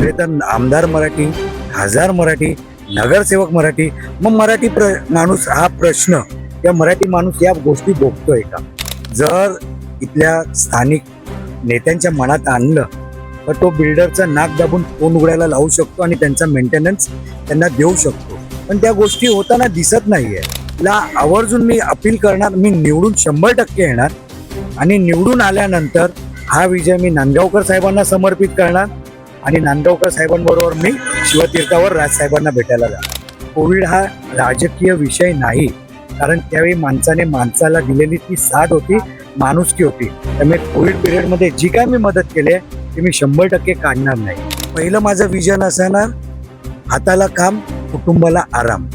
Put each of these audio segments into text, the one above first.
इकडे तर आमदार मराठी खासदार मराठी नगरसेवक मराठी मग मराठी प्र माणूस हा प्रश्न या मराठी माणूस या गोष्टी भोगतोय का? जर इथल्या स्थानिक नेत्यांच्या मनात आणलं तर तो बिल्डरचं नाक दाबून फोन उघडायला लावू शकतो आणि त्यांचा मेंटेनन्स त्यांना देऊ शकतो. पण त्या गोष्टी होताना दिसत नाहीये. ला आवर्जून मी अपील करणार मी निवडून शंभर टक्के येणार आणि निवडून आल्यानंतर हा विजय मी नांदगावकर साहेबांना समर्पित करणार. आणि नांदगावकर साहेबांबरोबर मी शिवतीर्थावर राजसाहेबांना भेटायला जाणार. कोविड हा राजकीय विषय नाही कारण त्यावेळी माणसाने माणसाला दिलेली ती साथ होती माणुसकी होती. त्यामुळे कोविड पिरियडमध्ये जी काय मी मदत केली आहे ती मी शंभर टक्के काढणार नाही. पहिलं माझं विजन असणार हाताला काम कुटुंबाला आराम.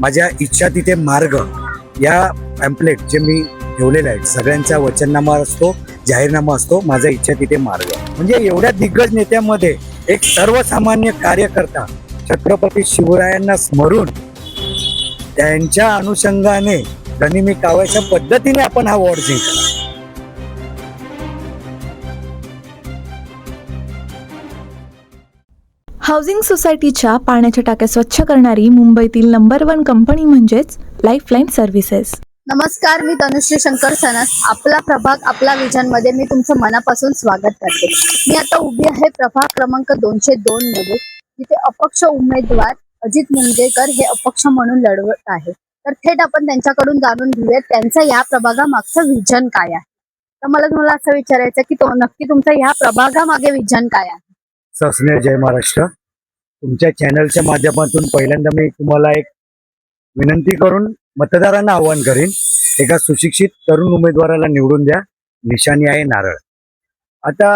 माझ्या इच्छा तिथे मार्ग या पॅम्पलेट जे मी ठेवलेला आहे. सगळ्यांचा वचननामा असतो जाहीरनामा असतो माझा इच्छा तिथे मार्ग. म्हणजे एवढ्या दिग्गज नेत्यामध्ये एक सर्वसामान्य कार्यकर्ता छत्रपती शिवरायांना स्मरून त्यांच्या अनुषंगाने त्यांनी मी कावायच्या पद्धतीने आपण हा वॉर्ड जिंकला. हाऊसिंग सोसायटीच्या पाण्याच्या टाक्या स्वच्छ करणारी मुंबईतील नंबर वन कंपनी म्हणजेच लाईफलाईन सर्व्हिसेस नमस्कार मी तनुश्री शंकर सनस. आपला प्रभाग आपला विजनमध्ये मी तुमचं मनापासून स्वागत करते. मी आता उभी आहे प्रभाग क्रमांक दोनशे दोन मध्ये जिथे अपक्ष उमेदवार अजित मुंजेकर हे अपक्ष म्हणून लढवत आहे. तर थेट आपण त्यांच्याकडून जाणून घेऊयात त्यांचं या प्रभागामागचं विजन काय आहे. तर मला तुम्हाला असं विचारायचं की तो नक्की तुमचं या प्रभागामागे विजन काय आहे? सस्नेह जय महाराष्ट्र. तुमच्या चॅनलच्या माध्यमातून पहिल्यांदा मी तुम्हाला एक विनंती करून मतदारांना आवाहन करीन एका सुशिक्षित तरुण उमेदवाराला निवडून द्या निशाणी आहे नारळ. आता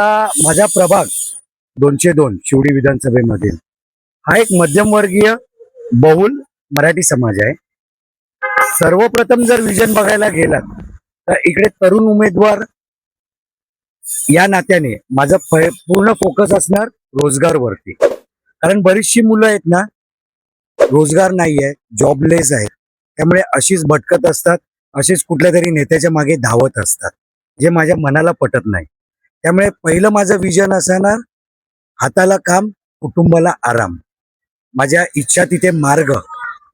माझा प्रभाग दोनशे दोन शिवडी विधानसभेमधील. हा एक मध्यमवर्गीय बहुल मराठी समाज आहे. सर्वप्रथम जर विजन बघायला गेलात तर इकडे तरुण उमेदवार या नात्याने माझा पूर्ण फोकस असणार रोजगारवरती. कारण बरीचशी मुलं आहेत ना रोजगार नाही आहे जॉबलेस आहेत. त्यामुळे अशीच भटकत असतात अशीच कुठल्या तरी नेत्याच्या मागे धावत असतात जे माझ्या मनाला पटत नाही. त्यामुळे पहिलं माझं विजन असणार हाताला काम कुटुंबाला आराम. माझ्या इच्छा तिथे मार्ग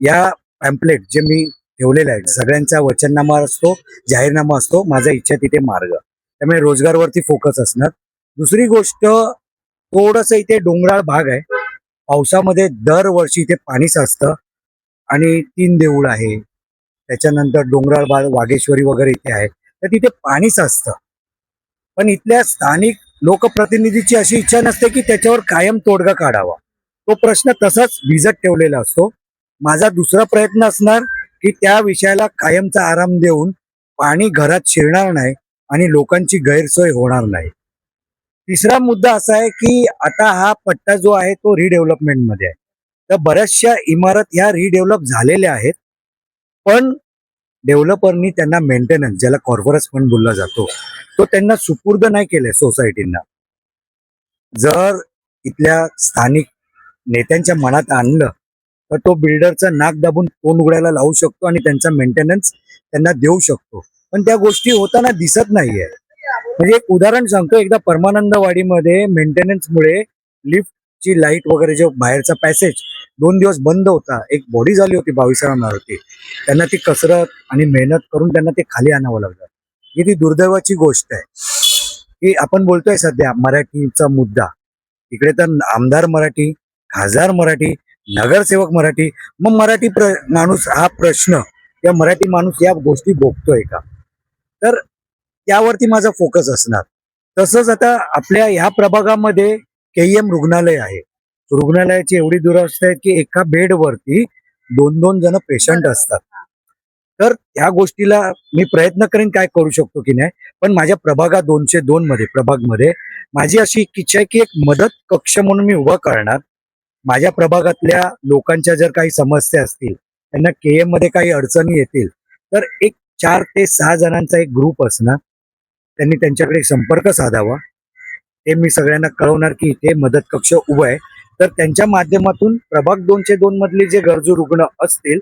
या पॅम्पलेट जे मी ठेवलेले आहेत सगळ्यांचा वचननामा असतो जाहीरनामा असतो माझा इच्छा तिथे मार्ग. त्यामुळे रोजगारवरती फोकस असणार. दुसरी गोष्ट थोडस इथे डोंगराळ भाग आहे. पावसामध्ये दरवर्षी इथे पाणी साचतं. आणि तीन देऊळ आहे. त्याच्यानंतर डोंगराळ भाग वाघेश्वरी वगैरे इथे आहे तर तिथे पाणी साचतं पण इथल्या स्थानिक लोकप्रतिनिधीची अशी इच्छा नसते की त्याच्यावर कायम तोडगा काढावा. तो प्रश्न तसाच भिजत ठेवलेला असतो. माझा दुसरा प्रयत्न असणार की त्या विषयाला कायमचा आराम देऊन पाणी घरात शिरणार नाही आणि लोकांची गैरसोय होणार नाही. तिसरा मुद्दा असा आहे की आता हा पट्टा जो आहे तो रिडेव्हलपमेंटमध्ये आहे. तर बऱ्याचशा इमारत ह्या रिडेव्हलप झालेल्या आहेत. पण डेव्हलपरनी त्यांना मेंटेनन्स ज्याला कॉर्पोरस फंड बोलला जातो तो त्यांना सुपूर्द नाही केलाय सोसायटींना जर इथल्या स्थानिक नेत्यांच्या मनात आणलं तर तो बिल्डरचं नाक दाबून तोंड उघडायला लावू शकतो आणि त्यांचा मेंटेनन्स त्यांना देऊ शकतो. पण त्या गोष्टी होताना दिसत नाहीये. म्हणजे एक उदाहरण सांगतो एकदा परमानंदवाडीमध्ये मेंटेनन्समुळे लिफ्टची लाइट वगैरे जो बाहेरचा पॅसेज दोन दिवस बंद होता. एक बॉडी झाली होती बावीसरा मारुती त्यांना ती कसरत आणि मेहनत करून त्यांना ते खाली आणावं लागलं. ही ती दुर्दैवाची गोष्ट आहे. की आपण बोलतोय सध्या मराठीचा मुद्दा. इकडे तर आमदार मराठी खासदार मराठी नगरसेवक मराठी मग मराठी प्र माणूस हा प्रश्न या मराठी माणूस या गोष्टी भोगतोय का? तर त्यावरती माझा फोकस असणार. तसंच आता आपल्या ह्या प्रभागामध्ये के एम रुग्णालय आहे. रुग्णालयाची एवढी दुरवस्था आहे की एका बेडवरती दोन दोन जण पेशंट असतात. तर ह्या गोष्टीला मी प्रयत्न करेन काय करू शकतो की नाही पण माझ्या प्रभागात दोनशे दोन मध्ये प्रभागमध्ये माझी अशी इच्छा आहे की एक मदत कक्ष म्हणून मी उभा करणार. माझ्या प्रभागातल्या लोकांच्या जर काही समस्या असतील त्यांना के एममध्ये काही अडचणी येतील तर एक चार ते सहा जणांचा एक ग्रुप असणार. त्यांनी त्यांच्याकडे संपर्क साधावा. ते मी सगळ्यांना कळवणार की इथे मदत कक्ष उभं आहे. तर त्यांच्या माध्यमातून प्रभाग दोनशे दोन मधले जे गरजू रुग्ण असतील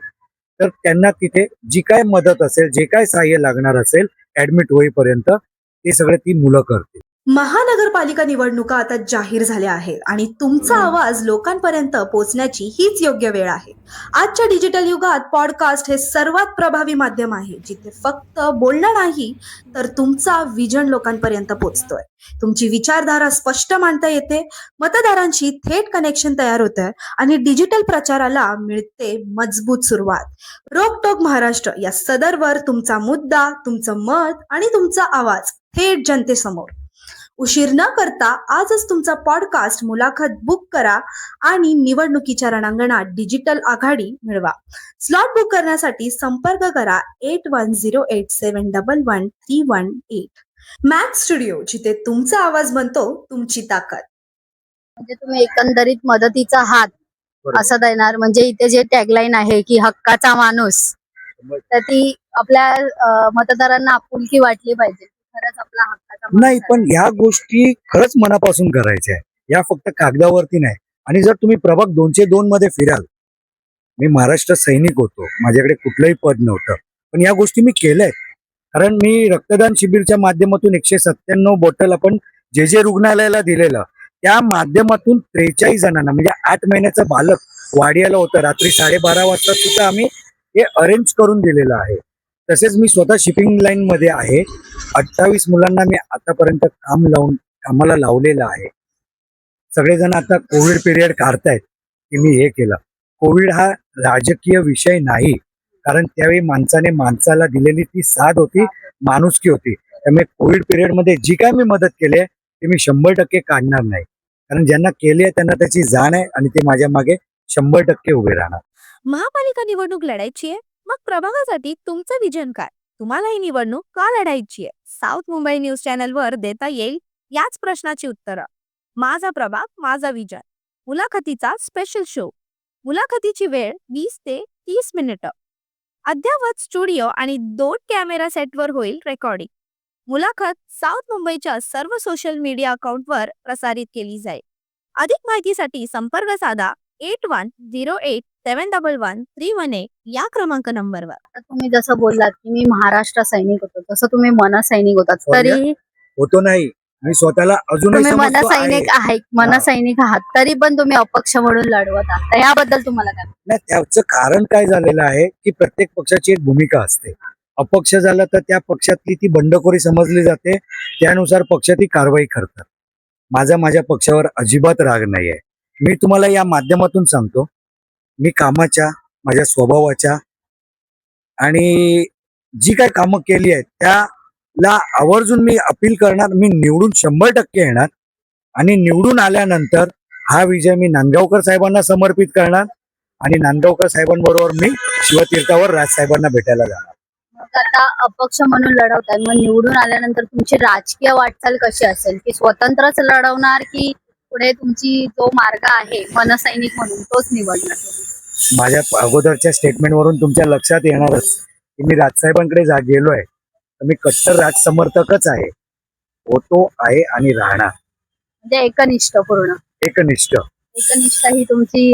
तर त्यांना तिथे जी काय मदत असेल जे काय सहाय्य लागणार असेल ऍडमिट होईपर्यंत ते सगळे ती मुलं करतील. महानगरपालिका निवडणुका आता जाहीर झाल्या आहेत आणि तुमचा आवाज लोकांपर्यंत पोहोचण्याची हीच योग्य वेळ आहे. आजच्या डिजिटल युगात पॉडकास्ट हे सर्वात प्रभावी माध्यम आहे जिथे फक्त बोलणं नाही तर तुमचा विजन लोकांपर्यंत पोहोचतोय. तुमची विचारधारा स्पष्ट मांडता येते मतदारांशी थेट कनेक्शन तयार होतंय आणि डिजिटल प्रचाराला मिळते मजबूत सुरुवात. रोकटोक महाराष्ट्र या सदरवर तुमचा मुद्दा तुमचं मत आणि तुमचा आवाज थेट जनतेसमोर. उशीर न करता आजच तुमचा पॉडकास्ट मुलाखत बुक करा आणि निवडणुकीच्या रणांगणात डिजिटल आघाडी मिळवा. स्लॉट बुक करण्यासाठी संपर्क करा eight one zero eight seven double one three one eight Max Studio जिथे तुमचा आवाज बनतो तुमची ताकद. म्हणजे तुम्ही एकंदरीत मदतीचा हात. असं देणार म्हणजे इथे जे टॅगलाईन आहे की हक्काचा माणूस तर ती आपल्या मतदारांना आपुलकी वाटली पाहिजे. नाही. पण ह्या गोष्टी खरंच मनापासून करायच्या या फक्त कागदावरती नाही. आणि जर तुम्ही प्रभाग दोनशे दोन मध्ये फिराल मी महाराष्ट्र सैनिक होतो माझ्याकडे कुठलंही पद नव्हतं पण या गोष्टी मी केल्याय कारण मी रक्तदान शिबिरच्या माध्यमातून एकशे सत्त्याण्णव बॉटल आपण जे जे रुग्णालयाला दिलेलं त्या माध्यमातून त्रेचाळीस जणांना म्हणजे आठ महिन्याचं बालक वाडियाला होतं रात्री साडेबारा वाजता सुद्धा आम्ही हे अरेंज करून दिलेलं आहे. तसेच मी स्वतः शिपिंग लाईन मध्ये आहे. अठ्ठावीस मुलांना मी आतापर्यंत काम लावून कामाला लावलेलं आहे. सगळेजण आता कोविड पिरियड काढतायत की मी हे केलं. कोविड हा राजकीय विषय नाही. कारण त्यावेळी माणसाने माणसाला दिलेली ती साथ होती माणुसकी होती. त्यामुळे कोविड पिरियडमध्ये जी काय मी मदत केली आहे ती मी शंभर टक्के काढणार नाही. कारण ज्यांना केली आहे त्यांना त्याची जाण आहे आणि ते माझ्या मागे शंभर टक्के उभे राहणार. महापालिका निवडणूक लढायची आहे? मग प्रभागासाठी तुमचं विजन काय? तुम्हाला ही निवडणूक का लढायची आहे? साऊथ मुंबई न्यूज चॅनलवर देता येईल याच प्रश्नाची उत्तरं. माझा प्रभाग माझा विजन. मुलाखतीचा स्पेशल शो मुलाखतीची वेळ वीस ते तीस मिनिटं. अद्ययावत स्टुडिओ आणि दोन कॅमेरा सेटवर होईल रेकॉर्डिंग मुलाखत साऊथ मुंबईच्या सर्व सोशल मीडिया अकाउंटवर प्रसारित केली जाईल. अधिक माहितीसाठी संपर्क साधा eight one zero eight seven double one three one eight या क्रमांक नंबरवर. आता तुम्ही जसं बोललात की मी महाराष्ट्र सैनिक होतो तसं तुम्ही मन सैनिक होतात हो तरी होतो नाही. मी स्वतःला अजूनही तुम्ही मन समजतो आहे. सैनिक आहे मन. सैनिक आहात तरी पण तुम्ही अपक्ष म्हणून लढवत आहात. तर याबद्दल तुम्हाला काय नाही त्याचं कारण काय झालेलं आहे की प्रत्येक पक्षाची एक भूमिका असते. अपक्ष झालं तर त्या पक्षातली ती बंडखोरी समजली जाते. त्यानुसार पक्ष ती कारवाई करतात. माझा माझ्या पक्षावर अजिबात राग नाहीये. मी तुम्हाला या माध्यमातून सांगतो मी कामाच्या माझ्या स्वभावाच्या आणि जी काय कामं केली आहेत त्याला आवर्जून मी अपील करणार मी निवडून शंभर टक्के येणार आणि निवडून आल्यानंतर हा विजय मी नांदगावकर साहेबांना समर्पित करणार आणि नांदगावकर साहेबांबरोबर मी शिवतीर्थावर राजसाहेबांना भेटायला जाणार. आता अपक्ष म्हणून लढवताय मग निवडून आल्यानंतर तुमची राजकीय वाटचाल कशी असेल? की स्वतंत्रच लढवणार की पुढे तुमची जो मार्ग आहे मनसैनिक म्हणून तोच तुम्ही? माझ्या अगोदरच्या स्टेटमेंट वरून तुमच्या लक्षात येणारच की मी राजसाहेबांकडे जा गेलोय. तर मी कट्टर राज समर्थकच आहे. होतो आहे आणि राहणार. म्हणजे एकनिष्ठ पूर्ण. एकनिष्ठ. एकनिष्ठ ही तुमची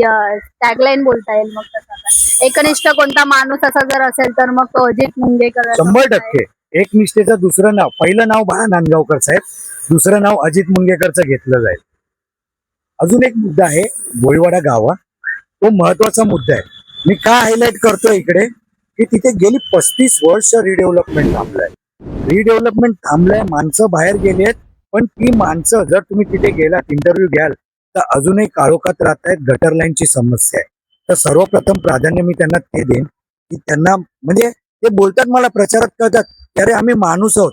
टॅगलाईन बोलता येईल मग तसं. एकनिष्ठ कोणता माणूस असा जर असेल तर मग तो अजित मुंगेकर शंभर टक्के. एक निष्ठेचं दुसरं नाव पहिलं नाव बाळा नांदगावकर साहेब. दुसरं नाव अजित मुंगेकरचं घेतलं जाईल. अजून एक मुद्दा आहे भोईवाडा गावा तो महत्त्वाचा मुद्दा आहे. मी का हायलाइट करतोय इकडे की तिथे गेली पस्तीस वर्ष रिडेव्हलपमेंट थांबलंय. रिडेव्हलपमेंट थांबलंय माणसं बाहेर गेली आहेत पण ती माणसं जर तुम्ही तिथे गेलात इंटरव्ह्यू घ्याल तर अजूनही काळोखात राहत आहेत गटर लाईनची समस्या आहे. तर सर्वप्रथम प्राधान्य मी त्यांना ते देईन की त्यांना म्हणजे ते बोलतात मला प्रचारात करतात अरे आम्ही माणूस आहोत.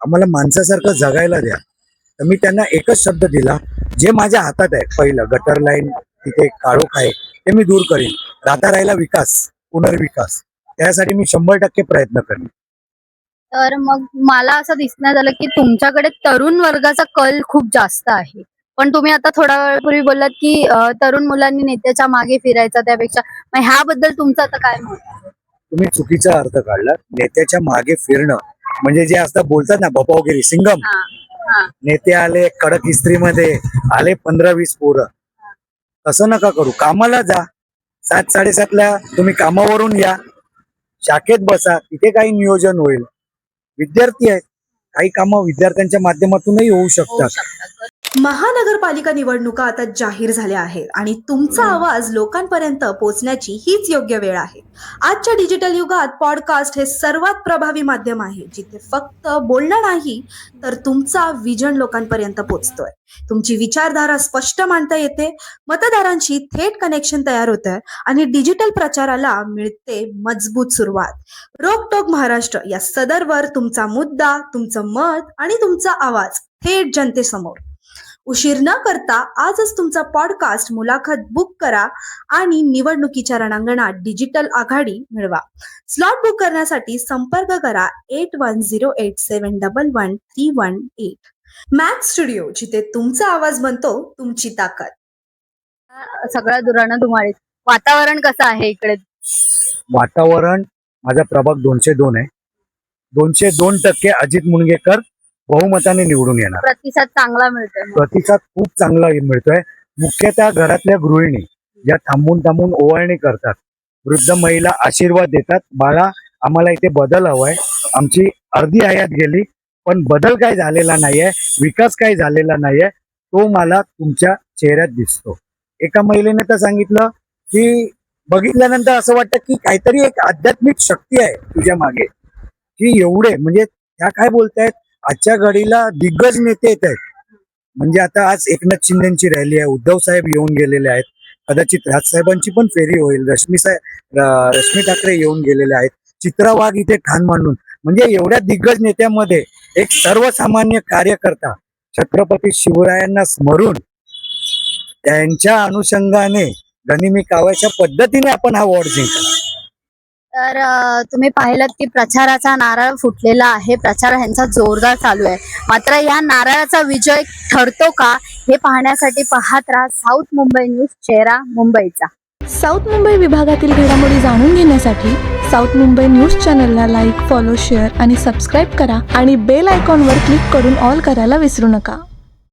आम्हाला माणसासारखं जगायला द्या. तर मी त्यांना एकच शब्द दिला जे माझ्या हातात आहे पहिलं गटर लाईन तिथे काळोख आहे ते मी दूर करीन. राहता राहिला विकास पुनर्विकास. त्यासाठी मी शंभर टक्के प्रयत्न करेन. तर मग मला असं दिसण्यात आलं की तुमच्याकडे तरुण वर्गाचा कल खूप जास्त आहे. पण तुम्ही आता थोड्या वेळापूर्वी बोललात की तरुण मुलांनी नेत्याच्या मागे फिरायचं त्यापेक्षा मग ह्याबद्दल तुमचं आता काय मत आहे? तुम्ही चुकीचा अर्थ काढला नेत्याच्या मागे फिरणं म्हणजे जे असता बोलतात ना बपावगिरी सिंगम. नेते आले कडक इस्त्रीमध्ये आले पंधरा वीस पोरं. तसं नका करू. कामाला जा. सात साडेसातला तुम्ही कामावरून या. शाखेत बसा. तिथे काही नियोजन होईल. विद्यार्थी आहेत. काही कामं विद्यार्थ्यांच्या माध्यमातूनही होऊ शकतात. शकतात महानगरपालिका निवडणुका आता जाहीर झाल्या आहेत आणि तुमचा आवाज लोकांपर्यंत पोहोचण्याची हीच योग्य वेळ आहे. आजच्या डिजिटल युगात पॉडकास्ट हे सर्वात प्रभावी माध्यम आहे जिथे फक्त बोलणं नाही तर तुमचा विजन लोकांपर्यंत पोहोचतोय. तुमची विचारधारा स्पष्ट मांडता येते मतदारांशी थेट कनेक्शन तयार होतंय आणि डिजिटल प्रचाराला मिळते मजबूत सुरुवात. रोकटोक महाराष्ट्र या सदरवर तुमचा मुद्दा तुमचं मत आणि तुमचा आवाज थेट जनतेसमोर. उशीर न करता आजच तुमचा पॉडकास्ट मुलाखत बुक करा आणि निवडणुकीच्या रणांगणात डिजिटल आघाडी मिळवा. स्लॉट बुक करण्यासाठी संपर्क करा eight one zero eight seven double one three one eight Max Studio जिथे तुमचा आवाज बनतो तुमची ताकद. सगळ्या दुरानं धुमाळी वातावरण कसं आहे इकडे? वातावरण माझा प्रभाग दोनशे दोन आहे. दोनशे दोन टक्के अजित मुणगेकर बहुमताने निवडून येणार. प्रतिसाद चांगला मिळतोय. प्रतिसाद खूप चांगला मिळतोय. मुख्यतः घरातल्या गृहिणी ज्या थांबून थांबून ओवाळणी करतात. वृद्ध महिला आशीर्वाद देतात. बाळा आम्हाला इथे बदल हवाय. आमची अर्धी हयात गेली पण बदल काय झालेला नाहीये. विकास काय झालेला नाहीये. तो मला तुमच्या चेहऱ्यात दिसतो. एका महिलेने तर सांगितलं की बघितल्यानंतर असं वाटतं की काहीतरी एक आध्यात्मिक शक्ती आहे तुझ्या मागे. की एवढे म्हणजे त्या काय बोलतायत? आजच्या घडीला दिग्गज नेते येत आहेत. म्हणजे आता आज एकनाथ शिंदेची रॅली आहे उद्धव साहेब येऊन गेलेले आहेत. कदाचित राजसाहेबांची पण फेरी होईल रश्मी साहेब रश्मी ठाकरे येऊन गेलेले आहेत. चित्रा वाघ इथे ठाण मांडून. म्हणजे एवढ्या दिग्गज नेत्यामध्ये एक सर्वसामान्य कार्यकर्ता छत्रपती शिवरायांना स्मरून त्यांच्या अनुषंगाने गनिमी काव्याच्या पद्धतीने आपण हा वॉर्ड जिंकला. तर तुम्ही पाहिलं की प्रचाराचा नारळ फुटलेला आहे. प्रचार ह्यांचा जोरदार चालू आहे. मात्र या नारळाचा विजय ठरतो का? हे पाहण्यासाठी पाहत राहा साऊथ मुंबई न्यूज चेहरा मुंबईचा. साऊथ मुंबई विभागातील घडामोडी जाणून घेण्यासाठी साऊथ मुंबई न्यूज चॅनलला लाईक फॉलो शेअर आणि सबस्क्राईब करा आणि बेल आयकॉनवर क्लिक करून ऑल करायला विसरू नका.